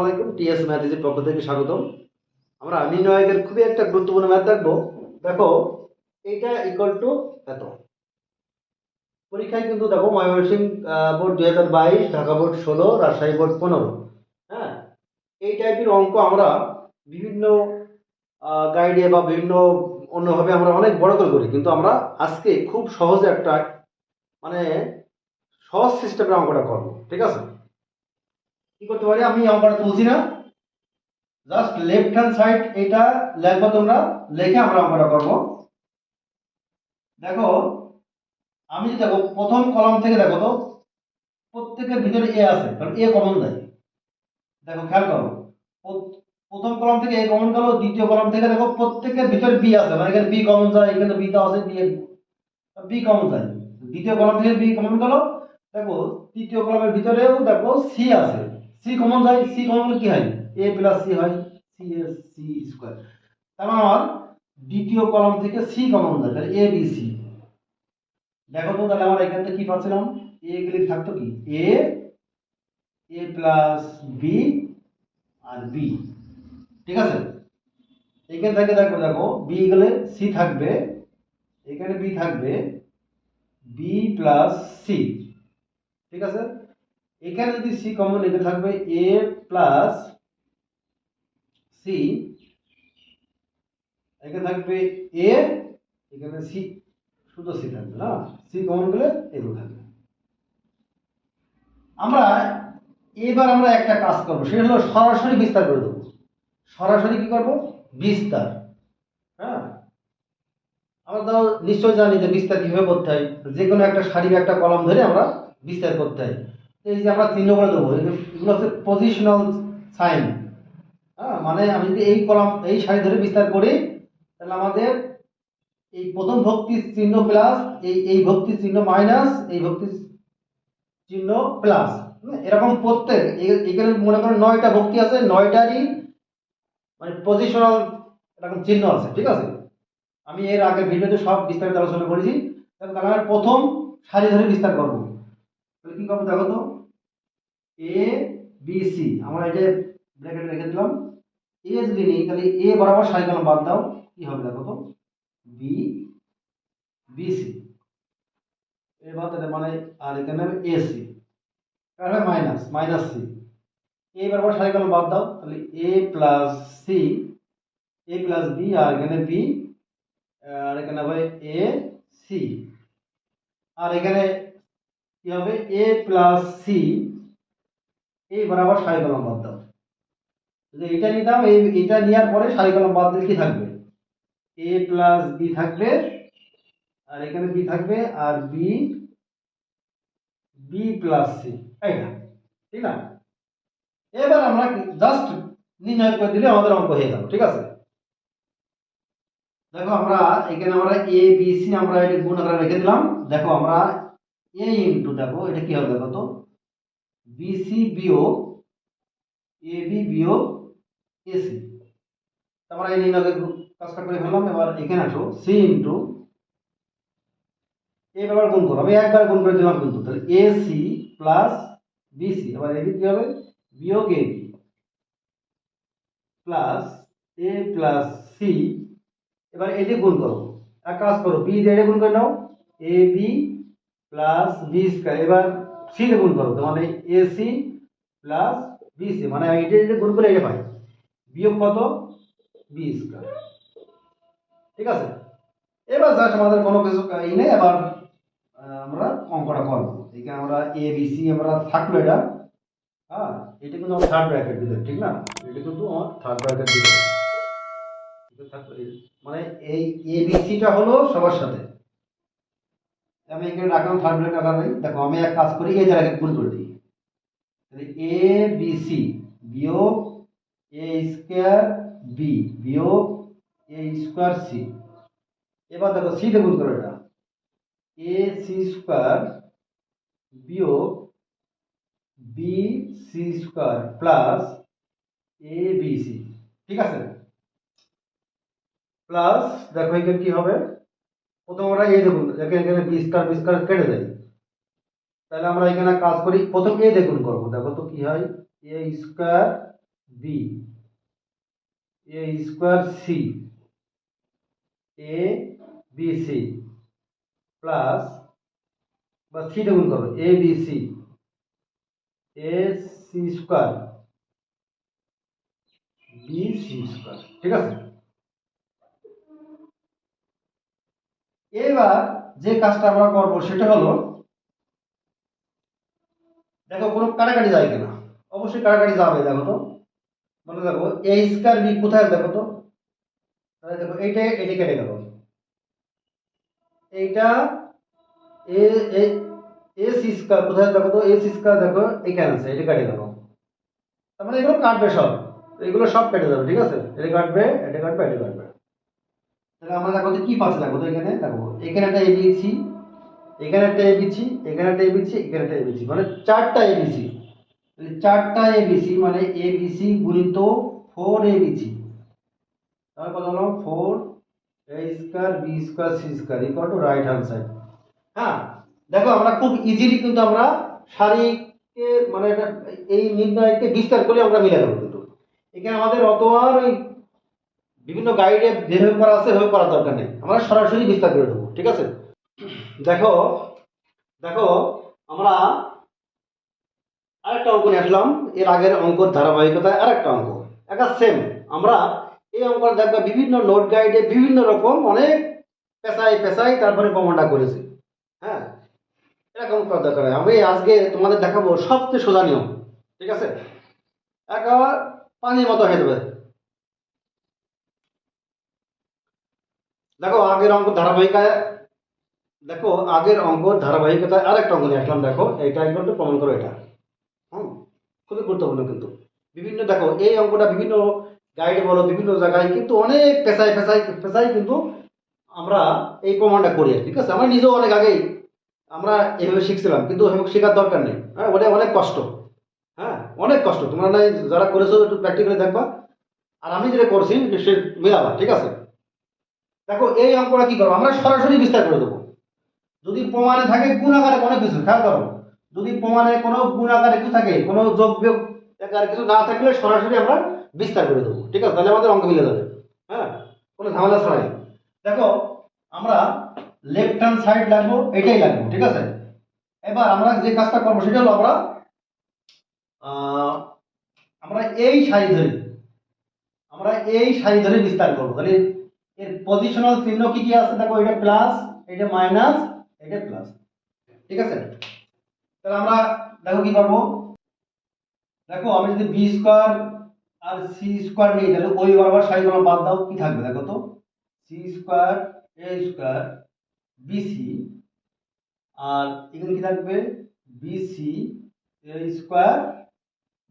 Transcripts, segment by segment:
আসসালামাইকুম টিএস ম্যাথেজের পক্ষ থেকে স্বাগতম। আমরা নির্ণয়কের খুবই একটা গুরুত্বপূর্ণ ম্যাথ দেখব। দেখো পরীক্ষায় কিন্তু দেখো, ময়মনসিংহ বোর্ড দুই হাজার বাইশ, ঢাকা ষোলো, রাজশাহী বোর্ড পনেরো। হ্যাঁ? অঙ্ক আমরা বিভিন্ন গাইডে বা বিভিন্ন অন্যভাবে আমরা অনেক বড় করে করি। কিন্তু আমরা আজকে খুব সহজে একটা মানে সহজ সিস্টেমের অঙ্কটা করব। ঠিক আছে? কি করতে পারি? আমি অঙ্কটা তুলছি না। জাস্ট লেফট হ্যান্ড সাইড এটা লিখব তোমরা। লিখে আমরা অঙ্কটা করব। দেখো, আমি দেখো, প্রথম কলাম থেকে দেখো তো, প্রত্যেকের ভিতরে এ আছে কারণ এ কমন যায় দেখো, খেয়াল করো। প্রথম কলাম থেকে এ কমন গেল, দ্বিতীয় কলাম থেকে দেখো, প্রত্যেকের ভিতরে বি আছে মানে এখানে বি কমন যায়, এখানে বি তো আছে, বি বি কমন যায়। দ্বিতীয় কলাম থেকে বি কমন গেল। দেখো, তৃতীয় কলামের ভিতরেও দেখো, সি আছে। সি কমন যায় সি কমন গেলে কি হয়? এ প্লাস সি হয় সি এস সি স্কোয়ার মানে আমার দ্বিতীয় কলাম থেকে সি কমন যায় তাহলে এ বি সি দেখো তো তাহলে আমরা এখান থেকে কি পাচ্ছিলাম? এ গেলে থাকতো কি? এ এ প্লাস বি আর বি ঠিক আছে? এখান থেকে দেখো দেখো বি গেলে সি থাকবে, এখানে বি থাকবে বি প্লাস সি ঠিক আছে? এখানে যদি সি কমন নিতে থাকবে এ প্লাস সি এখানে থাকবে এ এখানে সি শুধু সি থাকবে না? সি কমন গেলে এগুলো থাকবে। আমরা এবার আমরা একটা কাজ করব, সেটা হলো সরাসরি বিস্তার করে দেবো। সরাসরি কি করব? বিস্তার। হ্যাঁ? আমরা তো নিশ্চয় জানি যে বিস্তার কীভাবে করতে হয়। যে কোনো একটা সারির একটা কলম ধরে আমরা বিস্তার করতে হয়। এই যে আমরা চিহ্ন করে দেবো এগুলো হচ্ছে পজিশনাল সাইন হ্যাঁ মানে আমি যদি এই কলম এই সারি ধরে বিস্তার করি, তাহলে আমাদের এই প্রথম ভক্তির চিহ্ন প্লাস এই এই ভক্তির চিহ্ন মাইনাস এই ভক্তির চিহ্ন প্লাস এরকম প্রত্যেক এখানে মনে করেন নয়টা ভক্তি আছে, নয়টারই মানে পজিশনাল এরকম চিহ্ন আছে, ঠিক আছে? আমি এর আগে ভিডিওতে সব বিস্তারিত আলোচনা করেছি। তাহলে আমরা প্রথম সারি ধরে বিস্তার করব। তাহলে কি করব দেখো তো? এ বি সি আমরা এটা ব্র্যাকেটে রেখে দিলাম। এ যদি নিই, তাহলে এ বরাবর সারি কলম বাদ দাও। কি হবে দেখো তো? বি বি সি এবার তাহলে মানে আর এখানে এ সি তাহলে মাইনাস মাইনাস সি এ বরাবর সারি কলম বাদ দাও। তাহলে A plus C A plus B আর এখানে বি আর এখানে হবে এ সি আর এখানে কি হবে? এ প্লাস সি এই বরাবর সারি কলম বাদ দাও। যদি এটা নিতাম এই, এটা নেওয়ার পরে সারি কলম বাদ দিলে কি থাকবে? এ প্লাস বি থাকবে, আর এখানে বি থাকবে, আর বি বি প্লাস সি এইটা ঠিক না? এবার আমরা জাস্ট নির্ণয় করে দিলে আমাদের অঙ্ক হয়ে গেল ঠিক আছে? দেখো আমরা, এখানে আমরা এ বি সি আমরা এটা গুণ আকারে রেখে দিলাম। দেখো আমরা এ ইন্টু দেখো, এটা কি হবে দেখো তো? বিসি বিয়োগ এ বি বিয়োগ এসি আমরা এই নির্ণয়ের কাজটা করে ফেললাম, এবার এখানে আসো। সি ইন্টু এ ব্যাপার গুণ করো। আমি একবার গুণ করে দিলাম কিন্তু। তাহলে এ সি প্লাস বিসি এবার এদিকে কি হবে? বিয়োগ A B plus A plus C এবার এটি গুণ করো। এক কাজ করো। বি দিয়ে গুণ করে নাও। A B plus B square এবার সি দিয়ে গুণ করো তো মানে A C plus B C মানে এটা এটা গুণ করে এটা পাই, বিয়োগ কত? বি স্কয়ার ঠিক আছে? এবার জাস্ট আমাদের কোনো কিছু ই নেই, এবার আমরা অঙ্কটা করব। এখানে আমরা এ বি সি আমরা থাকল এটা হ্যাঁ এটা কিন্তু আমার থার্ড ব্র্যাকেট ভিতরে ঠিক না? এটা কিন্তু আমার থার্ড ব্র্যাকেট ভিতরে মানে এই এ বি সিটা হলো সবার সাথে। আমি এখানে রাখলাম থার্ড ব্র্যাকেট আকারে দেখো, আমি এক কাজ করি, এই জায়গায় গুণ করে দিই। তাহলে এ বি সি বিয়োগ এ স্কোয়ার বি বিয়োগ এ স্কোয়ার সি এবার দেখো সি গুণ করো এটা। এ সি স্কোয়ার বিয়োগ B C square plus A B C ঠিক আছে? প্লাস দেখো, এখানে কি হবে? প্রথম আমরা এই দেখুন এখানে এখানে বি স্কোয়ার বি কেটে দেয়। তাহলে আমরা এখানে কাজ করি, প্রথম এ দেখুন করব, দেখো তো কি হয়? A square B, A square C, A B C plus, বা সিটা দেখুন করো, A B C, A C square, B C square, ঠিক আছে? এবার যে কাজটা আমরা করব সেটা হলো, দেখো কোনো কাটাকাটি যায় কিনা। অবশ্যই কাটাকাটি যাবে, দেখো তো। মনে দেখো এ স্কোয়ার বি কোথায় দেখো তো? দেখো, এইটা এইটা কেটে গেল। এইটা এ এ এ সি স্কোয়ার কোথায় দেখো তো? এ সি স্কোয়ার দেখো, এখানে আছে, এটা কেটে গেল। তার মানে এগুলো কাটবে সব। এগুলো সব কেটে যাবে, ঠিক আছে? এটা কাটবে এটা কাটবে এটা কাটবে। তাহলে আমরা দেখো কি পাচ্ছি দেখো তো এখানে? দেখো, এখানে একটা এবিসি এখানে একটা এবিসি এখানে একটা এবিসি এখানে একটা এবিসি মানে চারটা এবিসি চারটা এবিসি মানে এবিসি গুণিত ফোর এবিসি তাহলে কত হলো? Four A square B square C square equal to right hand side হ্যাঁ দেখো আমরা খুব ইজিলি কিন্তু আমরা সারিকে মানে এই নির্ণয়কে বিস্তার করে আমরা মিলে দেবো কিন্তু। এখানে আমাদের অত আর ওই বিভিন্ন গাইডে যেভাবে করা আছে, সেভাবে করার দরকার নেই। আমরা সরাসরি বিস্তার করে দেবো ঠিক আছে? দেখো দেখো, আমরা আরেকটা অঙ্ক নিয়ে আসলাম। এর আগের অঙ্কর ধারাবাহিকতায় আরেকটা অঙ্ক। একটা সেম আমরা এই অঙ্কটা দেখবে বিভিন্ন নোট গাইডে বিভিন্ন রকম অনেক পেশায় পেশায় তারপরে প্রমাণটা করেছি। হ্যাঁ? এরকম করার দরকার। আমি আজকে তোমাদের দেখাবো সবচেয়ে সোজা নিয়ম, ঠিক আছে? একেবারে পানির মতো হয়ে যাবে। দেখো, আগের অঙ্ক ধারাবাহিকায় দেখো, আগের অঙ্ক ধারাবাহিকতায় আরেকটা অঙ্ক নিয়ে আসলাম, দেখো একবার একটু প্রমাণ করো এটা। হুম, খুবই গুরুত্বপূর্ণ কিন্তু। বিভিন্ন, দেখো, এই অঙ্কটা বিভিন্ন গাইডে বলো, বিভিন্ন জায়গায় কিন্তু অনেক পেশায় পেশায় পেশায় কিন্তু আমরা এই প্রমাণটা করি ঠিক আছে? আমরা নিজেও অনেক আগেই আমরা এভাবে শিখছিলাম, কিন্তু এভাবে শেখার দরকার নেই। হ্যাঁ ওটা অনেক কষ্ট। হ্যাঁ অনেক কষ্ট। তোমরা নাই, যারা করেছ, একটু প্র্যাকটিক্যালি দেখবা। আর আমি যেটা করছি, সে মেলাবা, ঠিক আছে? দেখো, এই অঙ্কটা কি করব আমরা সরাসরি বিস্তার করে দেবো। যদি প্রমাণে থাকে, গুণ আকারে কোনো কিছু, খেয়াল করো। যদি প্রমাণে কোনো গুণ আকারে কিছু থাকে, কোনো যোগ বিয়োগ আকারে কিছু না থাকলে সরাসরি আমরা বিস্তার করে দেবো। ঠিক আছে? তাহলে আমাদের অঙ্ক মিলে যাবে। হ্যাঁ? কোনো ঝামেলা ছাড়াই দেখো, আমরা লেফট হ্যান্ড সাইড লাগবো, এটাই লাগবো, ঠিক আছে? এবার আমরা যে কাজটা করব, সেটা হলো আমরা আমরা এই সারি ধরি, আমরা এই সারি ধরে বিস্তার করব। তাহলে এর পজিশনাল চিহ্ন কি কি আছে? দেখো, এটা প্লাস এটা মাইনাস এটা প্লাস ঠিক আছে? তাহলে আমরা দেখো কি করব? দেখো, আমি যদি বি স্কোয়ার আর সি স্কোয়ার নিই, তাহলে ওই বারবার বরাবর সারিগুলো বাদ দাও, কি থাকবে দেখো তো? C square A square BC আর এখানে কি থাকবে? BC A square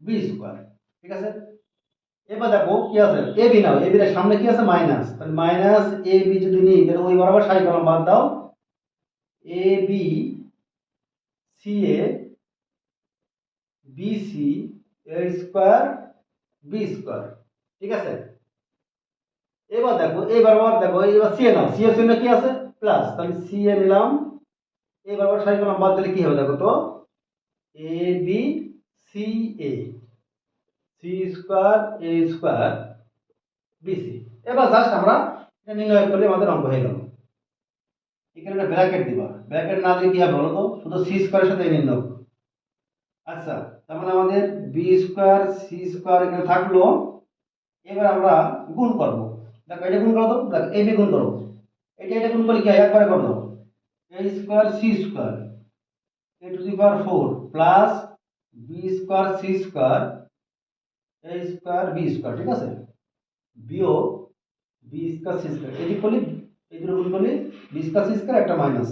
B square ঠিক আছে? এবার দেখো কি আছে? A B now. A B এর সামনে কি আছে? মাইনাস তাহলে মাইনাস এ বি যদি নিই, তাহলে ওই বরাবর সারি কলম বাদ দাও। A B C A B C A square B square ঠিক আছে? এবার দেখো, এই বরাবর দেখো এবার সি এ নাও। সি এর শূন্য কি আছে? প্লাস তাহলে সি এ নিলাম। এই বরাবর সারি কলম বাদ দিলে কি হবে দেখো তো? A B C A C square A square BC এবার জাস্ট আমরা এটা নির্ণয় করলে আমাদের অঙ্ক হয়ে গেল। এখানে একটা ব্র্যাকেট দিবা। ব্র্যাকেট না দিয়ে কি হবে বলো তো? শুধু সি স্কোয়ারের সাথে নির্ণয় আচ্ছা তার মানে আমাদের বি স্কোয়ার সি স্কোয়ার এখানে থাকল। এবার আমরা গুণ করব। দেখো, এটা গুণ করো তো? এই বি গুণ করো। এটা এটা গুণ করলে কি হয়? একবারে করে। দাও A square C square A to the power four plus B square C square A square B square ঠিক আছে? বিয়োগ বি স্কোয়ার সি স্কোয়ার এটি করলে, এই দুটো গুণ করলে বি স্কোয়ার সি স্কোয়ার একটা মাইনাস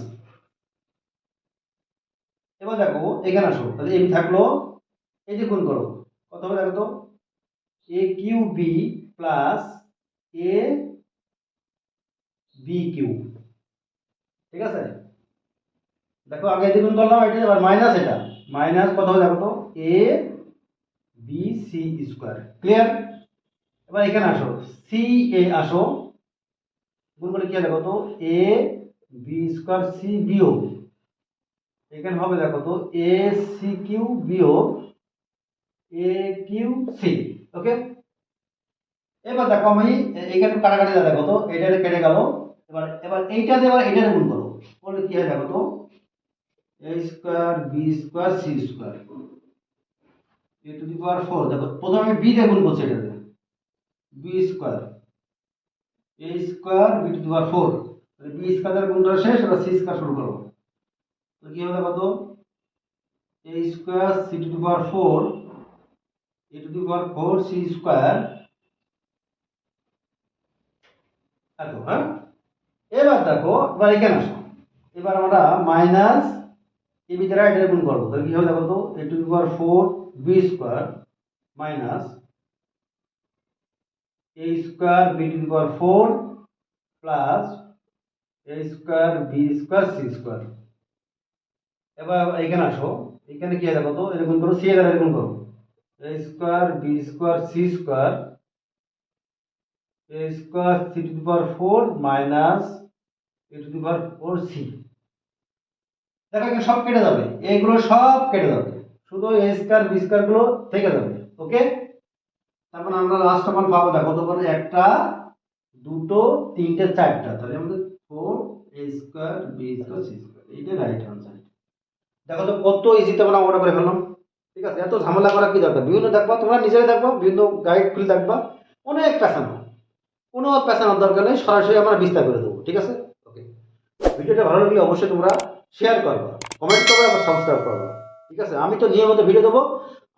এবার দেখো, এখানে আসো, তাহলে এম থাকল, এই যে গুণ করো, কত হবে দেখো তো? A Q B plus A B Q ঠিক আছে? দেখো, আগে যে গুণ করলাম, এটা এবার মাইনাস এটা মাইনাস কত হবে দেখো তো? A B C square clear এবার এখানে আসো। সি এ আসো। গুণ করে কি দেখো তো? এ বি স্কোয়ার সি বিয়োগ। এখানে হবে দেখো তো? এ সি কিউ বিয়োগ এ কিউ সি ওকে এবার দেখো আমি এ- এইখানে কাটাকাটি দেখো তো? এটা কেটে গেল। এবার এবার এইটা দিয়ে এবার এইটা গুণ করো। করলে কি হয় দেখো তো? A square B square C square A to the power four দেখো, প্রথমে আমি বি দিয়ে গুণ করছি এটা দিয়ে। B square A square B to the power four B square গুণ করা শেষ, এবার সি স্কোয়ার শুরু করো তো কি হবে দেখো তো A square C to the power four A to the power four C square দেখো হ্যাঁ? এবার দেখো, এবার এখানে আসো। এবার আমরা মাইনাস এ ভিতরে এটা গুণ করব। তাহলে কি হবে দেখো তো? A to the power four B square minus A square B to power four plus A square B square C square এবার এখানে আসো, এখানে কি দেখো তো এরকম করো সি এর এরকম করো। A square B square C square A square C to power four minus A to power four C দেখো এখানে সব কেটে যাবে এইগুলো সব কেটে যাবে। শুধু এ স্কোয়ার বি স্কোয়ারগুলো থেকে যাবে ওকে তারপর আমরা লাস্ট আমার পাবো, দেখো তো বলে একটা, দুটো, তিনটে, চারটা, তাহলে আমাদের four A square B square C square এইটা রাইট আনসার দেখো তো কত ইজিতে আমরা অঙ্কটা করে ফেললাম, ঠিক আছে? এত ঝামেলা করা কি দরকার? বিভিন্ন দেখবা, তোমরা নিজেরাই দেখবা, বিভিন্ন গাইড খুলে দেখবা, অনেক পেছানো কোনো পেছানোর দরকার নেই, সরাসরি আমরা বিস্তার করে দেবো, ঠিক আছে? ওকে ভিডিওটা ভালো লাগলে অবশ্যই তোমরা শেয়ার করবা কমেন্ট করবে, আবার সাবস্ক্রাইব করবা। ঠিক আছে? আমি তো নিয়মিত ভিডিও দেবো।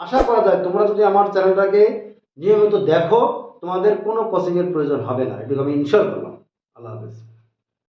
আশা করা যায় তোমরা যদি আমার চ্যানেলটাকে নিয়মিত দেখো, তোমাদের কোনো কোচিংয়ের প্রয়োজন হবে না। এটুকু আমি ইনশোর করলাম। আল্লাহ হাফেজ।